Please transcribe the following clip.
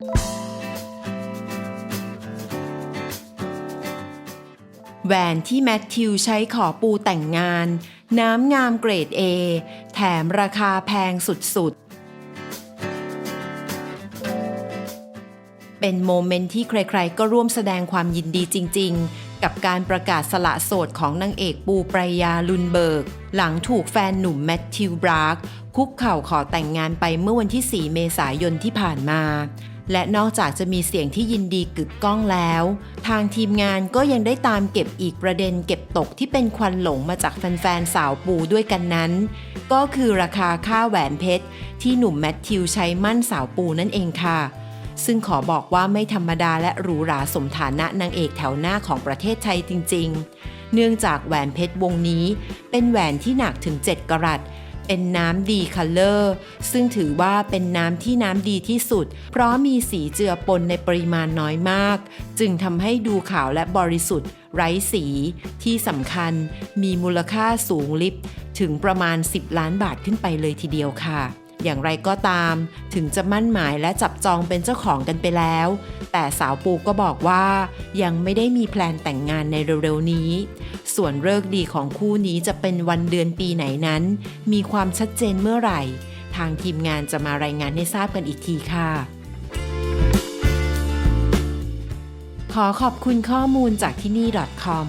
แหวนที่แมทธิวใช้ขอปูแต่งงาน น้ำงามเกรด A แถมราคาแพงสุดๆ เป็นโมเมนต์ที่ใครๆ ก็ร่วมแสดงความยินดีจริง ๆ กับการประกาศสละโสดของนางเอกปูปรายาลุนเบิร์กหลังถูกแฟนหนุ่มแมทธิวบรากคุกเข่าขอแต่งงานไปเมื่อวันที่ 4 เมษายนที่ผ่านมา และนอกจากจะมีเสียงที่ยินดีกึกก้องแล้ว ทางทีมงานก็ยังได้ตามเก็บอีกประเด็นเก็บตกที่เป็นควันหลงมาจากแฟนๆสาวปูด้วยกันนั้น ก็คือราคาค่าแหวนเพชร ที่หนุ่มแมทธิวใช้มั่นสาวปูนั่นเองค่ะ ซึ่งขอบอกว่าไม่ธรรมดาและหรูหราสมฐานะนางเอกแถวหน้าของประเทศไทยจริง ๆ เนื่องจากแหวนเพชรวงนี้ เป็นแหวนที่หนักถึง 7กรัต เป็นน้ำดีคัลเลอร์ ซึ่งถือว่าเป็นน้ำที่น้ำดีที่สุด เพราะมีสีเจือปนในปริมาณน้อยมาก จึงทำให้ดูขาวและบริสุทธิ์ ไร้สี ที่สำคัญมีมูลค่าสูงลิบถึงประมาณ 10 ล้านบาทขึ้นไปเลยทีเดียวค่ะ อย่างไรก็ตาม ถึงจะมั่นหมายและจับจองเป็นเจ้าของกันไปแล้ว แต่สาวปูก็บอกว่า ยังไม่ได้มีแพลนแต่งงานในเร็วๆนี้ ส่วนเลิกดีของคู่นี้จะเป็นวันเดือนปีไหนนั้น มีความชัดเจนเมื่อไหร่ ทางทีมงานจะมารายงานให้ทราบกันอีกทีค่ะขอขอบคุณข้อมูลจากที่นี่ .com